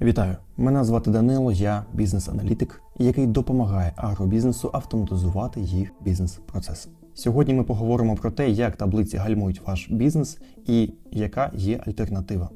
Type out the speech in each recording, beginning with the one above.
Вітаю! Мене звати Данило, я бізнес-аналітик, який допомагає агробізнесу автоматизувати їх бізнес-процеси. Сьогодні ми поговоримо про те, як таблиці гальмують ваш бізнес і яка є альтернатива.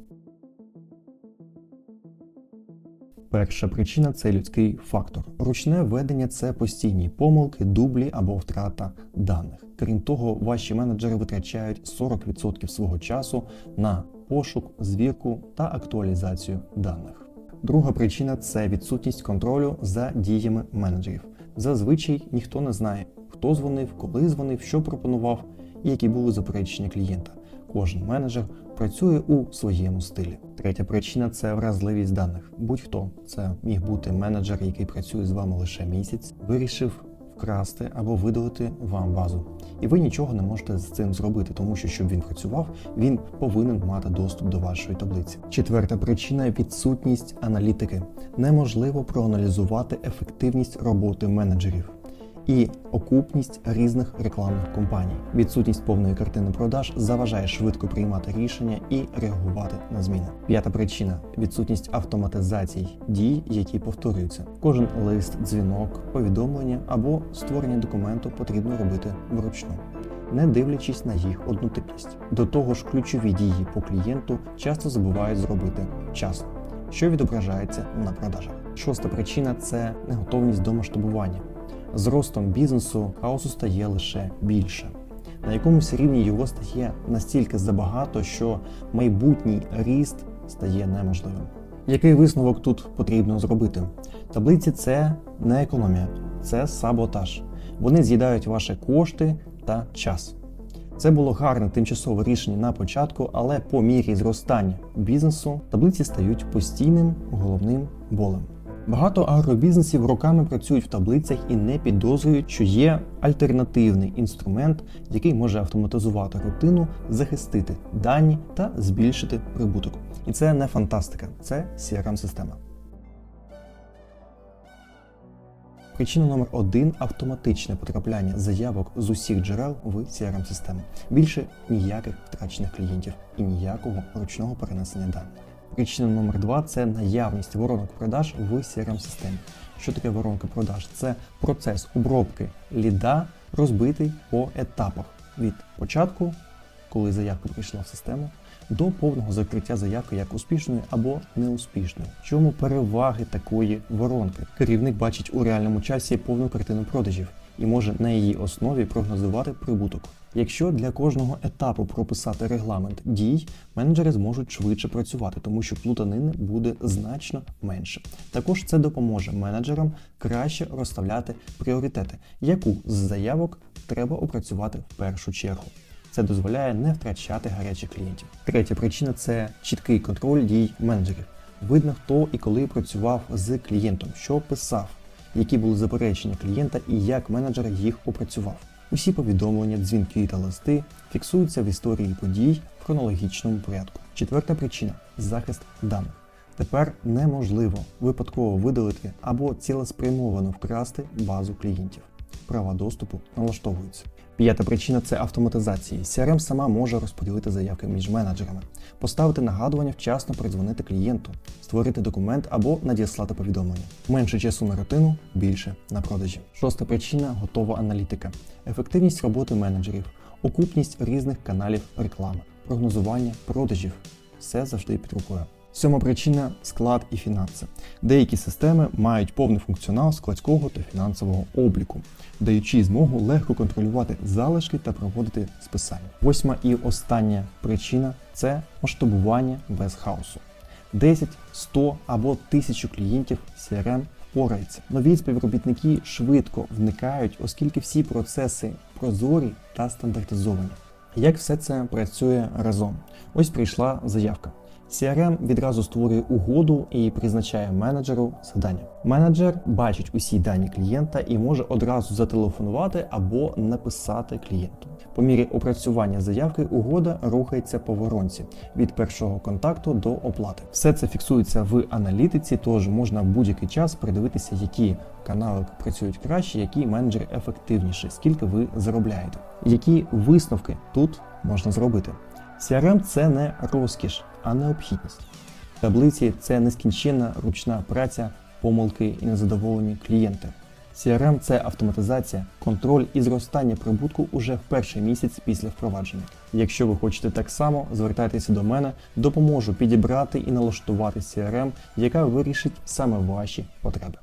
Перша причина це людський фактор. Ручне ведення це постійні помилки, дублі або втрата даних. Крім того, ваші менеджери витрачають 40% свого часу на пошук, звірку та актуалізацію даних. Друга причина це відсутність контролю за діями менеджерів. Зазвичай ніхто не знає, хто дзвонив, коли дзвонив, що пропонував і які були заперечення клієнта. Кожен менеджер працює у своєму стилі. Третя причина це вразливість даних. Будь-хто це міг бути менеджер, який працює з вами лише місяць, вирішив вкрасти або видалити вам базу. І ви нічого не можете з цим зробити, тому що щоб він працював, він повинен мати доступ до вашої таблиці. Четверта причина відсутність аналітики. Неможливо проаналізувати ефективність роботи менеджерів і окупність різних рекламних компаній. Відсутність повної картини продаж заважає швидко приймати рішення і реагувати на зміни. П'ята причина відсутність автоматизацій дій, які повторюються. Кожен лист, дзвінок, повідомлення або створення документу потрібно робити вручну. Не дивлячись на їх однотипність. До того ж, ключові дії по клієнту часто забувають зробити вчасно, що відображається на продажах. Шоста причина це неготовність до масштабування. З ростом бізнесу хаосу стає лише більше. На якомусь рівні його стає настільки забагато, що майбутній ріст стає неможливим. Який висновок тут потрібно зробити? Таблиці це не економія, це саботаж. Вони з'їдають ваші кошти та час. Це було гарне тимчасове рішення на початку, але по мірі зростання бізнесу таблиці стають постійним головним болем. Багато агробізнесів роками працюють в таблицях і не підозрюють, що є альтернативний інструмент, який може автоматизувати рутину, захистити дані та збільшити прибуток. І це не фантастика, це crm система Причина номер один автоматичне потрапляння заявок з усіх джерел в crm систему Більше ніяких втрачених клієнтів і ніякого ручного перенесення даних. Причина номер два це наявність воронок продаж в crm системі Що таке воронка продаж? Це процес обробки ліда, розбитий по етапах від початку, коли заявка прийшла в систему, до повного закриття заявки як успішної або неуспішної. В чому переваги такої воронки? Керівник бачить у реальному часі повну картину продажів і може на її основі прогнозувати прибуток. Якщо для кожного етапу прописати регламент дій, менеджери зможуть швидше працювати, тому що плутанини буде значно менше. Також це допоможе менеджерам краще розставляти пріоритети, яку з заявок треба опрацювати в першу чергу. Це дозволяє не втрачати гарячих клієнтів. Третя причина це чіткий контроль дій менеджерів. Видно, хто і коли працював з клієнтом, що писав, які були заперечення клієнта і як менеджер їх опрацював. Усі повідомлення, дзвінки та листи фіксуються в історії подій в хронологічному порядку. Четверта причина захист даних. Тепер неможливо випадково видалити або цілеспрямовано вкрасти базу клієнтів. Права доступу налаштовуються. П'ята причина це автоматизації. CRM сама може розподілити заявки між менеджерами, поставити нагадування, вчасно передзвонити клієнту, створити документ або надіслати повідомлення. Менше часу на рутину, більше на продажі. Шоста причина готова аналітика, ефективність роботи менеджерів, окупність різних каналів реклами, прогнозування продажів. Все завжди під рукою. Сьома причина склад і фінанси. Деякі системи мають повний функціонал складського та фінансового обліку, даючи змогу легко контролювати залишки та проводити списання. Восьма і остання причина це масштабування без хаосу. 10, 100 або 1000 клієнтів CRM впорається. Нові співробітники швидко вникають, оскільки всі процеси прозорі та стандартизовані. Як все це працює разом? Ось прийшла заявка. CRM відразу створює угоду і призначає менеджеру завдання. Менеджер бачить усі дані клієнта і може одразу зателефонувати або написати клієнту. По мірі опрацювання заявки угода рухається по воронці від першого контакту до оплати. Все це фіксується в аналітиці, тож можна будь-який час придивитися, які канали працюють краще, які менеджери ефективніші, скільки ви заробляєте, які висновки тут можна зробити. CRM – це не розкіш, а необхідність. Таблиці це нескінченна ручна праця, помилки і незадоволені клієнти. CRM – це автоматизація, контроль і зростання прибутку уже в перший місяць після впровадження. Якщо ви хочете так само, звертайтеся до мене, допоможу підібрати і налаштувати CRM, яка вирішить саме ваші потреби.